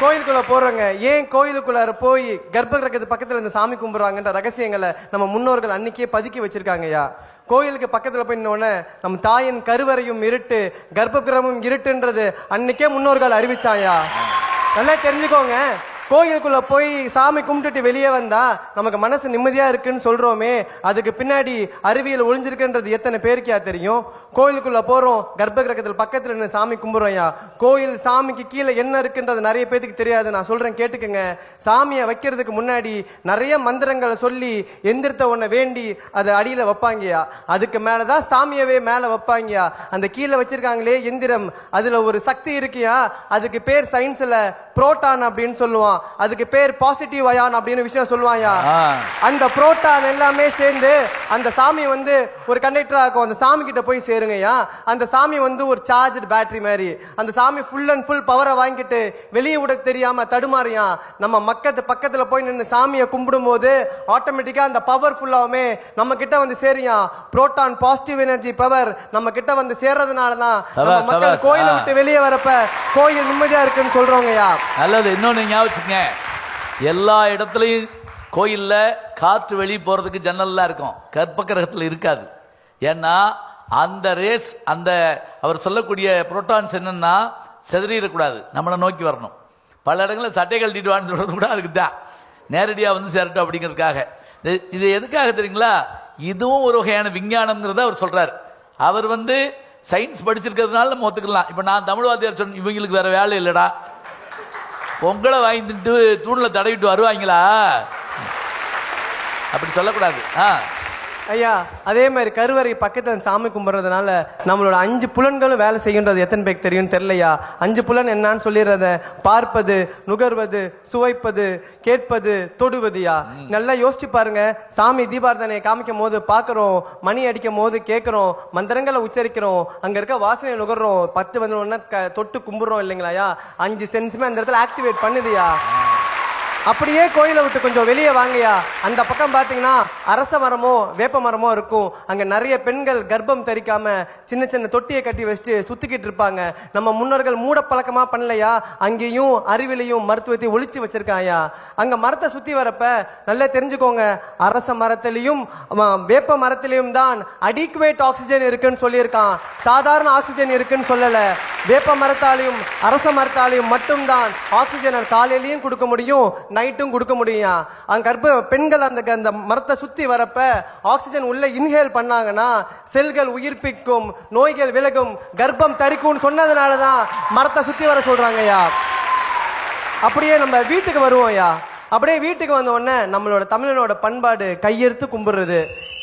கோயிலுக்குள்ள போறவங்க ஏன் கோயிலுக்குள்ளார போய் கர்ப்ப கிரகத்து பக்கத்துல இருந்து சாமி கும்பிடுறாங்கன்ற ரகசியங்களை நம்ம முன்னோர்கள் அன்னைக்கே பதுக்கி வச்சிருக்காங்கய்யா. கோயிலுக்கு பக்கத்துல போய் நம்ம தாயின் கருவறையும் இருட்டு கர்ப்ப கிரகமும் இருட்டுன்றது அன்னைக்கே முன்னோர்கள் அறிவிச்சாயா நல்லா தெரிஞ்சுக்கோங்க. கோயிலுக்குள்ள போய் சாமி கும்பிட்டுட்டு வெளியே வந்தா நமக்கு மனசு நிம்மதியா இருக்குன்னு சொல்றோமே. அதுக்கு பின்னாடி அறிவியல் ஒளிஞ்சிருக்குன்றது எத்தனை பேருக்கியா தெரியும்? கோயிலுக்குள்ள போறோம் கர்ப்ப கிரகத்தில் பக்கத்துல நின்று சாமி கும்பிடுறோம்யா கோயில் சாமிக்கு கீழே என்ன இருக்குன்றது நிறைய பேத்துக்கு தெரியாது. நான் சொல்றேன் கேட்டுக்கங்க. சாமியை வைக்கிறதுக்கு முன்னாடி நிறைய மந்திரங்களை சொல்லி எந்திரத்தை ஒன்ன வேண்டி அதை அடியில வைப்பாங்கயா அதுக்கு மேலதான் சாமியவே மேல வைப்பாங்கயா அந்த கீழே வச்சிருக்காங்களே எந்திரம். அதுல ஒரு சக்தி இருக்கியா அதுக்கு பேர் சயின்ஸ்ல புரோட்டான் அப்படின்னு சொல்லுவான். அதுக்கு பேர் பாசிட்டிவ் அயான் அப்படின்னு விஷயம் சொல்லுவாயா. அந்த புரோட்டான் எல்லாமே சேர்ந்து அந்த சாமி வந்து ஒரு கண்டக்டரா இருக்கும். அந்த சாமி கிட்ட போய் சேருங்கய்யா. அந்த சாமி வந்து ஒரு சார்ஜ் பேட்டரி மாதிரி. அந்த சாமி ஃபுல் அண்ட் ஃபுல் பவரை வாங்கிட்டு வெளியே விட தெரியாம தடுமாறியான் நம்ம மக்கத்து பக்கத்துல போய் நின்று சாமியை கும்பிடும் போது ஆட்டோமேட்டிக்கா அந்த பவர் ஃபுல்லாவுமே நம்ம கிட்ட வந்து சேரியான் புரோட்டான் பாசிட்டிவ் எனர்ஜி பவர் நம்ம கிட்ட வந்து சேர்றதுனால தான் மக்கள். கோயிலை. விட்டு வெளியே வரப்ப கோயில் நிம்மதியா இருக்குன்னு சொல்றவங்கய்யா. நல்லது. இன்னொன்னு ஞாபகம் வச்சுக்கங்க எல்லா இடத்துலையும் கோயிலில் காற்று வெளியே போகிறதுக்கு ஜன்னல்லாம் இருக்கும். கற்ப கிரகத்தில் இருக்காது. ஏன்னா அந்த ரேஸ் அந்த அவர் சொல்லக்கூடிய புரோட்டான்ஸ் என்னென்னா செதறிடக்கூடாது. நம்மளை நோக்கி வரணும். பல இடங்களில் சட்டை கழட்டிட்டு சொல்கிறது கூட அதுக்கு தான் நேரடியாக வந்து சேரட்டும் அப்படிங்கிறதுக்காக. இது- இது எதுக்காக தெரியுங்களா? இதுவும் ஒரு வகையான விஞ்ஞானம்ங்கிறத அவர் சொல்கிறார் அவர் வந்து சயின்ஸ் படிச்சிருக்கிறதுனால நம்ம ஒத்துக்கலாம். இப்போ நான் தமிழ் வாத்தியார் சொன்ன இவங்களுக்கு வேறு வேலை இல்லைடா. பொங்கலை வாங்கிட்டு தூணில் தடவிட்டு வருவாங்களா? அப்படி சொல்லக்கூடாது. ஆ. ஐயா அதே மாதிரி கருவறை பக்கத்துல சாமி கும்பிடுறதுனால நம்மளோட அஞ்சு புலன்களும் வேலை செய்யுன்றது எத்தனை பேருக்கு தெரியும் தெரியலையா? அஞ்சு புலன் என்னன்னு சொல்லிடுறத பார்ப்பது நுகர்வது சுவைப்பது கேட்பது தொடுவதுயா? நல்லா யோசிச்சு பாருங்க. சாமி தீபாரதனை காமிக்கும் போது பாக்குறோம் மணி அடிக்கும் போது கேட்கிறோம் மந்திரங்களை உச்சரிக்கிறோம் அங்க இருக்க வாசனை நுகர்றோம். பத்து வந்து க- தொட்டு கும்பிடுறோம் இல்லைங்களாயா அஞ்சு சென்ஸுமே அந்த இடத்துல ஆக்டிவேட் பண்ணுதுயா அப்படியே கோயிலை விட்டு கொஞ்சம் வெளியே வாங்கயா அந்த பக்கம் பார்த்தீங்கன்னா அரச மரமோ வேப்ப மரமோ இருக்கும். அங்கே நிறைய பெண்கள் கர்ப்பம் தரிக்காம சின்ன சின்ன தொட்டியை கட்டி வச்சுட்டு சுத்திக்கிட்டு இருப்பாங்க. நம்ம முன்னோர்கள் மூட பண்ணலையா? அங்கேயும் அறிவிலையும் மருத்துவத்தை ஒழிச்சு வச்சிருக்காயா அங்கே மரத்தை சுற்றி வரப்ப நல்லா தெரிஞ்சுக்கோங்க. அரச மரத்திலையும் வேப்ப மரத்திலையும் தான் அடிக்குவேட் ஆக்சிஜன் இருக்குன்னு சொல்லியிருக்கான். சாதாரண ஆக்சிஜன் இருக்குன்னு சொல்லலை. வேப்ப மரத்தாலையும் அரச மரத்தாலையும் மட்டும்தான் ஆக்சிஜனை காலையிலையும் கொடுக்க முடியும் நைட்டும் கொடுக்க முடியும் அங்க கர்ப்ப பெண்கள் அந்த அந்த மரத்தை சுத்தி வரப்ப ஆக்சிஜன் உள்ள இன்ஹேல் பண்ணாங்கன்னா செல்கள் உயிர்ப்பிக்கும் நோய்கள் விலகும் கர்ப்பம் தரிக்கும்னு சொன்னதுனால தான் மரத்தை சுத்தி வர சொல்கிறாங்கய்யா அப்படியே நம்ம வீட்டுக்கு வருவோம்யா. அப்படியே வீட்டுக்கு வந்த உடனே நம்மளோட தமிழனோட பண்பாடு கையெடுத்து கும்பிடுறது.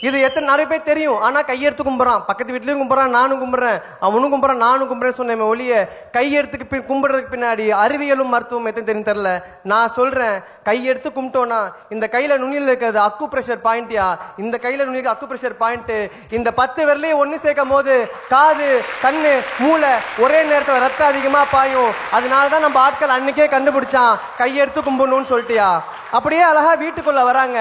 இது எத்தனை நிறைய பேர் தெரியும். ஆனால் கையெடுத்து கும்பிட்றான் பக்கத்து வீட்லேயும் கும்பிட்றான் நானும் கும்பிட்றேன் அவனும் கும்பிட்றான் நானும் கும்பிட்றேன் சொன்னேன் ஒளிய கையெடுத்துக்கு பின் கும்பிட்றதுக்கு பின்னாடி அறிவியலும் மருத்துவம் எத்தனை தெரியும் தெரில நான் சொல்கிறேன் கையெடுத்து கும்பிட்டோன்னா இந்த கையில் நுனியில் இருக்கிறது அக்கு ப்ரெஷர் பாயிண்ட்யா இந்த கையில் நுனி அக்கு ப்ரெஷர் பாயிண்ட்டு இந்த பத்து விரலையும் ஒன்று சேர்க்கும் போது காது கண்ணு மூளை ஒரே நேரத்தில் ரத்தம் அதிகமாக பாயும். அதனால தான் நம்ம ஆட்கள் அன்னைக்கே கண்டுபிடிச்சான் கையெடுத்து கும்பிடணும்னு சொல்லிட்டியா? அப்படியே அழகாக வீட்டுக்குள்ளே வராங்க.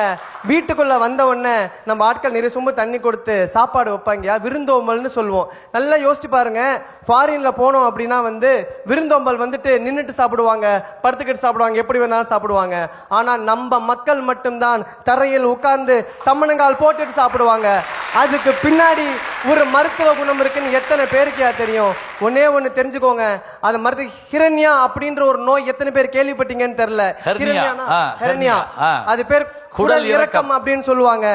வீட்டுக்குள்ள வந்த உடனே நம்ம ஆட்கள் நிறைய சொம்பு தண்ணி கொடுத்து சாப்பாடு வைப்பாங்க. விருந்தோம்பல்னு சொல்லுவோம். நல்லா யோசிச்சு பாருங்க. ஃபாரின்ல போனோம் அப்படின்னா வந்து விருந்தோம்பல் வந்துட்டு நின்னுட்டு சாப்பிடுவாங்க படுத்துக்கிட்டு சாப்பிடுவாங்க எப்படி வேணாலும் சாப்பிடுவாங்க. ஆனா நம்ம மக்கள் மட்டும்தான் தரையில் உட்கார்ந்து சம்மணங்கால் போட்டுட்டு சாப்பிடுவாங்க. அதுக்கு பின்னாடி ஒரு மருத்துவ குணம் இருக்குன்னு எத்தனை பேருக்கு தெரியும்? ஒன்னே ஒண்ணு தெரிஞ்சுக்கோங்க. அந்த மருத்துவ ஹிரண்யா அப்படின்ற ஒரு நோய் எத்தனை பேர் கேள்விப்பட்டீங்கன்னு தெரியல. ஆ. அது பேர் குடல் இறக்கம் அப்படின்னு சொல்லுவாங்க.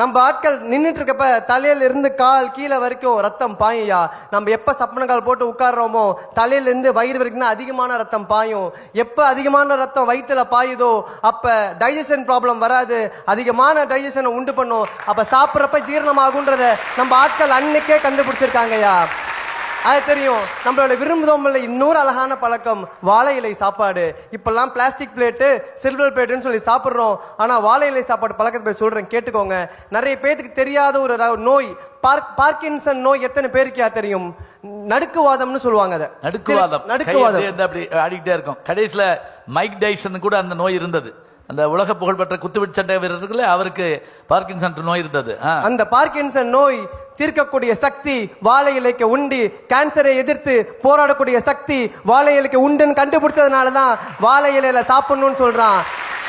நம்ம ஆட்கள் நின்னுட்டு இருக்கப்ப தலையில இருந்து கால் கீழே வரைக்கும் ரத்தம் பாயும்யா. நம்ம எப்ப சப்பன கால் போட்டு உட்கார்றோமோ தலையில இருந்து வயிறு வரைக்கும் தான் அதிகமான ரத்தம் பாயும். எப்ப அதிகமான ரத்தம் வயித்துல பாயுதோ அப்ப டைஜஷன் ப்ராப்ளம் வராது. அதிகமான டைஜஷனை உண்டு பண்ணும். அப்ப சாப்பிட்றப்ப ஜீரணமாகுன்றத நம்ம ஆட்கள் அன்னைக்கே கண்டுபிடிச்சிருக்காங்கய்யா. அது தெரியும். நம்மளோட விரும்புதோம்பல்ல இன்னொரு அழகான பழக்கம் வாழை இலை சாப்பாடு. இப்பெல்லாம் பிளாஸ்டிக் பிளேட்டு சில்வர் பிளேட்டுன்னு சொல்லி சாப்பிடுறோம். ஆனா வாழை இலை சாப்பாடு பழக்கத்தை போய் சொல்றேன் கேட்டுக்கோங்க. நிறைய பேத்துக்கு தெரியாத ஒரு நோய் பார்க் பார்க்கின்சன் நோய் எத்தனை பேருக்கா தெரியும்? நடுக்குவாதம்னு சொல்லுவாங்க அதை. நடுக்குவாதம். நடுக்குவாதம். அப்படி ஆடிக்கிட்டே இருக்கும். கடைசியில மைக் டைசன் கூட அந்த நோய் இருந்தது. அந்த உலக புகழ்பெற்ற குத்துவிட்டு சண்டை வீரர் இருக்குல்ல அவருக்கு பார்க்கின்சன் நோய் இருந்தது. அந்த பார்க்கின்சன் நோய் தீர்க்கக்கூடிய சக்தி வாழை இலைக்கு உண்டு கேன்சரை எதிர்த்து போராடக்கூடிய சக்தி வாழை இலைக்கு உண்டுன்னு கண்டுபிடிச்சதுனால தான் வாழை இலையில சாப்பிடணும்னு சொல்றான்.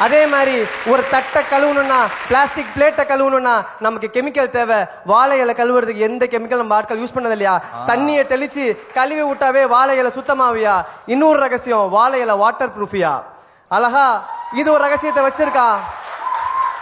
அதே மாதிரி ஒரு தட்டை கழுவணும்னா பிளாஸ்டிக் பிளேட்டை கழுவணும்னா நமக்கு கெமிக்கல் தேவை. வாழை இலை கழுவுறதுக்கு எந்த கெமிக்கல் நம்ம ஆட்கள் யூஸ் பண்ணது இல்லையா தண்ணியை தெளிச்சு கழுவி விட்டாவே வாழை இலை சுத்தமாவியா? இன்னொரு ரகசியம் வாழை இலை வாட்டர் ப்ரூஃபியா அழகா இது ஒரு ரகசியத்தை வச்சிருக்கா?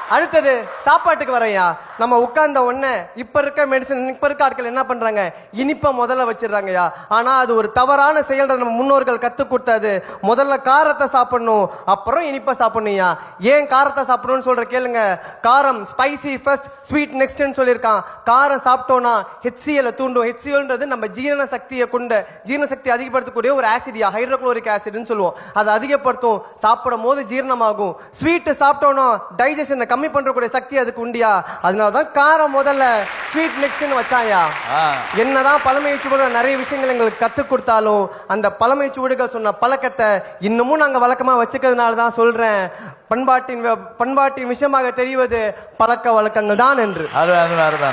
அடுத்தது சாப்பாட்டுக்கு வரையா நம்ம உட்கார்ந்த உடனே இப்ப இருக்க மெடிசன் இப்ப இருக்க ஆட்கள் என்ன பண்றாங்க? இனிப்ப முதல்ல வச்சிடுறாங்கய்யா. ஆனா அது ஒரு தவறான செயல் நம்ம முன்னோர்கள் கத்து கொடுத்தாது. முதல்ல காரத்தை சாப்பிடணும் அப்புறம் இனிப்ப சாப்பிடணும்யா ஏன் காரத்தை சாப்பிடணும்னு சொல்ற கேளுங்க. காரம் ஸ்பைசி ஃபர்ஸ்ட் ஸ்வீட் நெக்ஸ்ட்னு சொல்லியிருக்கான். காரம் சாப்பிட்டோம்னா ஹெச்சிஎல் தூண்டும். ஹெச்சிஎல்ன்றது நம்ம ஜீரண சக்தியை கொண்ட ஜீரண சக்தி அதிகப்படுத்தக்கூடிய ஒரு ஆசிடியா ஹைட்ரோக்ளோரிக் ஆசிட்னு சொல்லுவோம். அதை அதிகப்படுத்தும் சாப்பிடும் போது ஜீரணமாகும். ஸ்வீட் சாப்பிட்டோம்னா டைஜஷனை கம்மி பண்றக்கூடிய சக்தி அதுக்கு உண்டியா அதனால தான் காரம் முதல்ல ஸ்வீட் நெக்ஸ்ட்னு வச்சாயா. என்னதான் பழமை சுவடுகள் நிறைய விஷயங்கள் எங்களுக்கு கற்றுக் கொடுத்தாலும் அந்த பழமை சுவடுகள் சொன்ன பழக்கத்தை இன்னமும் நாங்க வழக்கமா வச்சுக்கிறதுனால தான் சொல்றேன். பண்பாட்டின் பண்பாட்டின் விஷயமாக தெரிவது பழக்க வழக்கங்கள் தான் என்று அருமை.